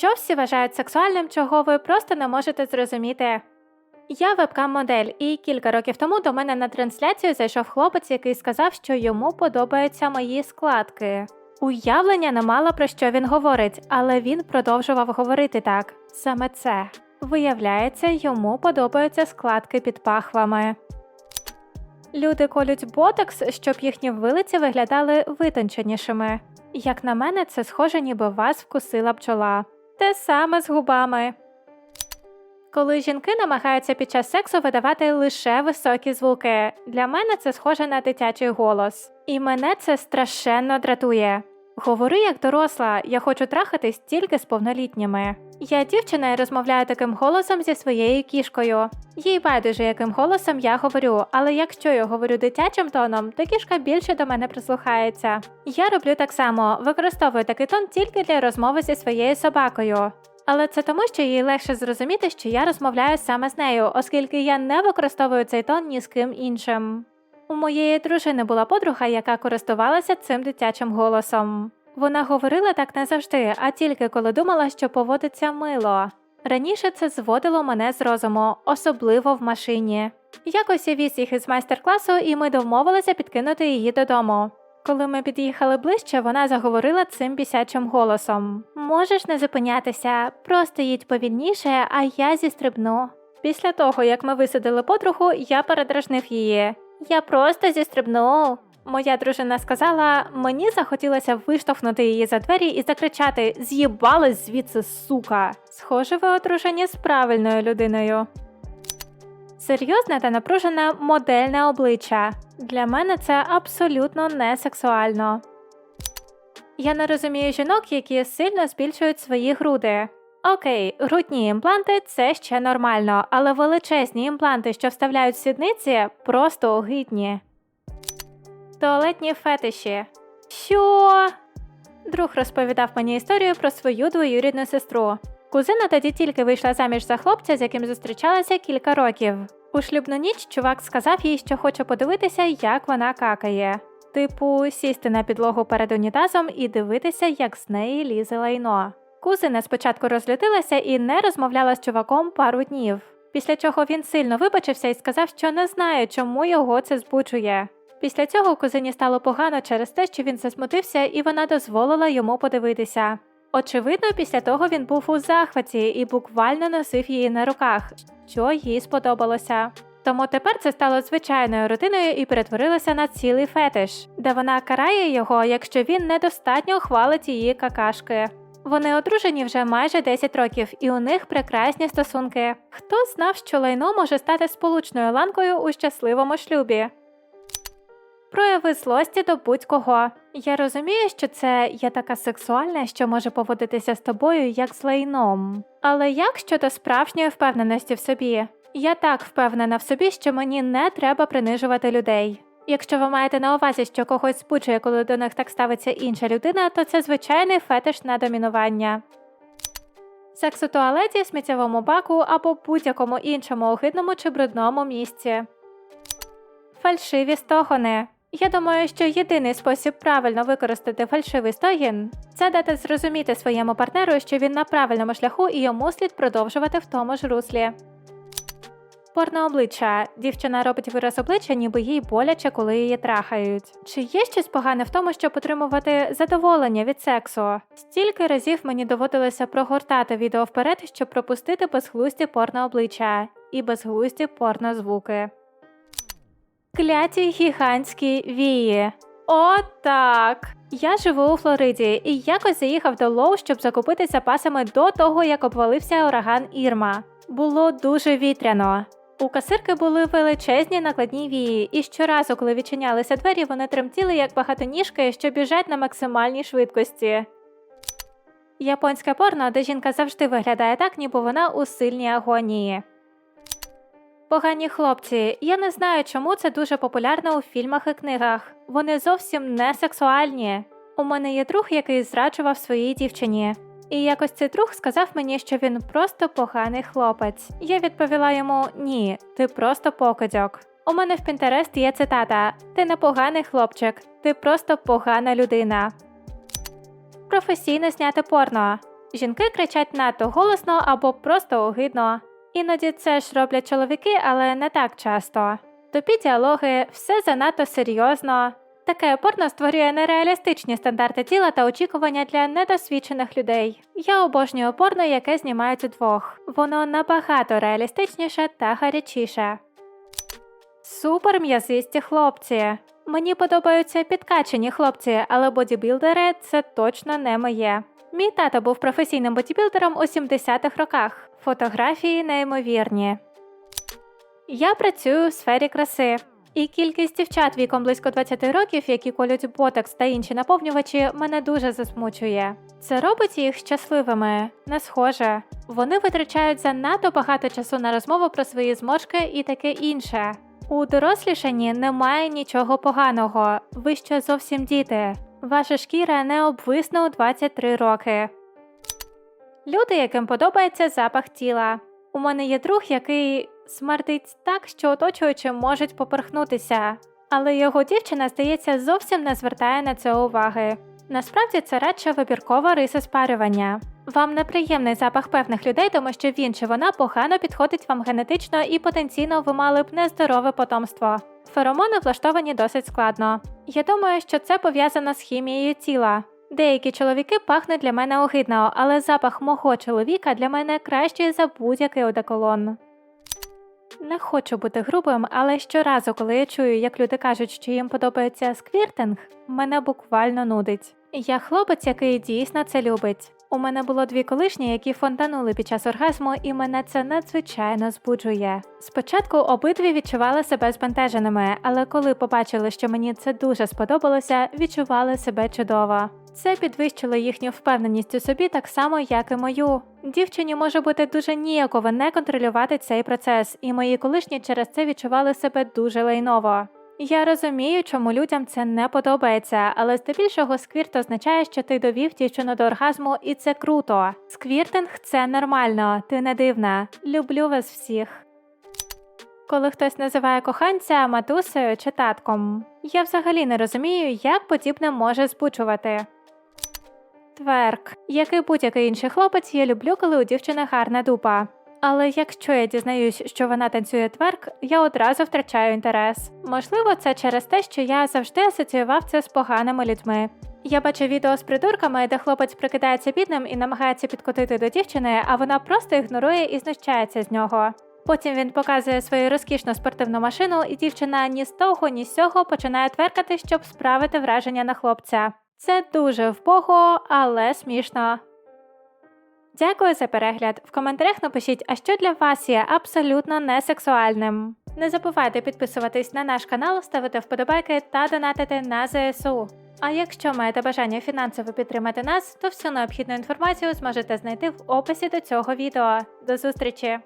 що всі вважають сексуальним, чого ви просто не можете зрозуміти. Я вебкам-модель, і кілька років тому до мене на трансляцію зайшов хлопець, який сказав, що йому подобаються мої складки. Уявлення не мала про що він говорить, але він продовжував говорити так. Саме це. Виявляється, йому подобаються складки під пахвами. Люди колють ботокс, щоб їхні вилиці виглядали витонченішими. Як на мене, це схоже, ніби вас вкусила бджола. Те саме з губами. Коли жінки намагаються під час сексу видавати лише високі звуки, для мене це схоже на дитячий голос. І мене це страшенно дратує. Говори як доросла, я хочу трахатись тільки з повнолітніми. Я дівчина і розмовляю таким голосом зі своєю кішкою. Їй байдуже, яким голосом я говорю, але якщо я говорю дитячим тоном, то кішка більше до мене прислухається. Я роблю так само, використовую такий тон тільки для розмови зі своєю собакою. Але це тому, що їй легше зрозуміти, що я розмовляю саме з нею, оскільки я не використовую цей тон ні з ким іншим. У моєї дружини була подруга, яка користувалася цим дитячим голосом. Вона говорила так не завжди, а тільки коли думала, що поводиться мило. Раніше це зводило мене з розуму, особливо в машині. Якось я віз їх із майстер-класу, і ми домовилися підкинути її додому. Коли ми під'їхали ближче, вона заговорила цим бісячим голосом: Можеш не зупинятися, просто їдь повільніше, а я зістрибну. Після того, як ми висадили подругу, я передражнив її. Я просто зістрибну. Моя дружина сказала, мені захотілося виштовхнути її за двері і закричати З'їбалась звідси, сука. Схоже, ви одружені з правильною людиною. Серйозне та напружене модельне обличчя. Для мене це абсолютно не сексуально. Я не розумію жінок, які сильно збільшують свої груди. Окей, грудні імпланти це ще нормально, але величезні імпланти, що вставляють в сідниці, просто огидні. Туалетні фетиші. Що? Друг розповідав мені історію про свою двоюрідну сестру. Кузина тоді тільки вийшла заміж за хлопця, з яким зустрічалася кілька років. У шлюбну ніч чувак сказав їй, що хоче подивитися, як вона какає. Типу, сісти на підлогу перед унітазом і дивитися, як з неї лізе лайно. Кузина спочатку розлютилася і не розмовляла з чуваком пару днів. Після чого він сильно вибачився і сказав, що не знає, чому його це збуджує. Після цього кузині стало погано через те, що він засмутився, і вона дозволила йому подивитися. Очевидно, після того він був у захваті і буквально носив її на руках, що їй сподобалося. Тому тепер це стало звичайною рутиною і перетворилося на цілий фетиш, де вона карає його, якщо він недостатньо хвалить її какашки. Вони одружені вже майже 10 років, і у них прекрасні стосунки. Хто знав, що лайно може стати сполучною ланкою у щасливому шлюбі? Прояви злості до будь-кого. Я розумію, що це я така сексуальна, що може поводитися з тобою як з лайном. Але як щодо справжньої впевненості в собі? Я так впевнена в собі, що мені не треба принижувати людей. Якщо ви маєте на увазі, що когось збуджує, коли до них так ставиться інша людина, то це звичайний фетиш на домінування. Секс у туалеті, сміттєвому баку або будь-якому іншому огидному чи брудному місці. Фальшиві стогони. Я думаю, що єдиний спосіб правильно використати фальшивий стогін це дати зрозуміти своєму партнеру, що він на правильному шляху і йому слід продовжувати в тому ж руслі. Порно обличчя. Дівчина робить вираз обличчя, ніби їй боляче, коли її трахають. Чи є щось погане в тому, щоб отримувати задоволення від сексу? Стільки разів мені доводилося прогортати відео вперед, щоб пропустити безглузді порно обличчя і безглузді порно звуки. Кляті гігантські вії. О, так! Я живу у Флориді і якось заїхав до Лоу, щоб закупити запасами до того, як обвалився ураган Ірма. Було дуже вітряно. У касирки були величезні накладні вії, і щоразу, коли відчинялися двері, вони тремтіли як багатоніжки, що біжать на максимальній швидкості. Японське порно, де жінка завжди виглядає так, ніби вона у сильній агонії. Погані хлопці. Я не знаю, чому це дуже популярно у фільмах і книгах. Вони зовсім не сексуальні. У мене є друг, який зраджував своїй дівчині. І якось цей друг сказав мені, що він просто поганий хлопець. Я відповіла йому: ні, ти просто покидьок. У мене в Пінтерест є цитата: Ти не поганий хлопчик, ти просто погана людина. Професійно зняти порно. Жінки кричать надто голосно або просто огидно. Іноді це ж роблять чоловіки, але не так часто. Тупі діалоги, все занадто серйозно. Таке порно створює нереалістичні стандарти тіла та очікування для недосвідчених людей. Я обожнюю порно, яке знімають удвох. Воно набагато реалістичніше та гарячіше. Супер м'язисті хлопці. Мені подобаються підкачені хлопці, але бодібілдери це точно не моє. Мій тато був професійним бодібілдером у 70-х роках. Фотографії неймовірні. Я працюю у сфері краси. І кількість дівчат віком близько 20 років, які колють ботокс та інші наповнювачі, мене дуже засмучує. Це робить їх щасливими, не схоже. Вони витрачають занадто багато часу на розмову про свої зморшки і таке інше. У дорослішанні немає нічого поганого. Ви ще зовсім діти. Ваша шкіра не обвисне у 23 роки. Люди, яким подобається запах тіла. У мене є друг, який смердить так, що оточуючі можуть поперхнутися, але його дівчина, здається, зовсім не звертає на це уваги. Насправді це радше вибіркова риса спарювання. Вам неприємний запах певних людей, тому що він чи вона погано підходить вам генетично і потенційно ви мали б нездорове потомство. Феромони влаштовані досить складно. Я думаю, що це пов'язано з хімією тіла. Деякі чоловіки пахнуть для мене огидно, але запах мого чоловіка для мене кращий за будь-який одеколон. Не хочу бути грубим, але щоразу, коли я чую, як люди кажуть, що їм подобається сквіртинг, мене буквально нудить. Я хлопець, який дійсно це любить. У мене було дві колишні, які фонтанули під час оргазму, і мене це надзвичайно збуджує. Спочатку обидві відчували себе збентеженими, але коли побачили, що мені це дуже сподобалося, відчували себе чудово. Це підвищило їхню впевненість у собі так само, як і мою. Дівчині може бути дуже ніяково не контролювати цей процес, і мої колишні через це відчували себе дуже лайново. Я розумію, чому людям це не подобається, але здебільшого сквірт означає, що ти довів дівчину до оргазму, і це круто. Сквіртинг це нормально, ти не дивна. Люблю вас всіх. Коли хтось називає коханця матусею чи татком, я взагалі не розумію, як подібне може збучувати. Тверк, як і будь-який інший хлопець, я люблю, коли у дівчини гарна дупа. Але якщо я дізнаюсь, що вона танцює тверк, я одразу втрачаю інтерес. Можливо, це через те, що я завжди асоціював це з поганими людьми. Я бачу відео з придурками, де хлопець прикидається бідним і намагається підкотити до дівчини, а вона просто ігнорує і знущається з нього. Потім він показує свою розкішну спортивну машину, і дівчина ні з того, ні з сього починає тверкати, щоб справити враження на хлопця. Це дуже вбого, але смішно. Дякую за перегляд. В коментарях напишіть, а що для вас є абсолютно несексуальним. Не забувайте підписуватись на наш канал, ставити вподобайки та донатити на ЗСУ. А якщо маєте бажання фінансово підтримати нас, то всю необхідну інформацію зможете знайти в описі до цього відео. До зустрічі!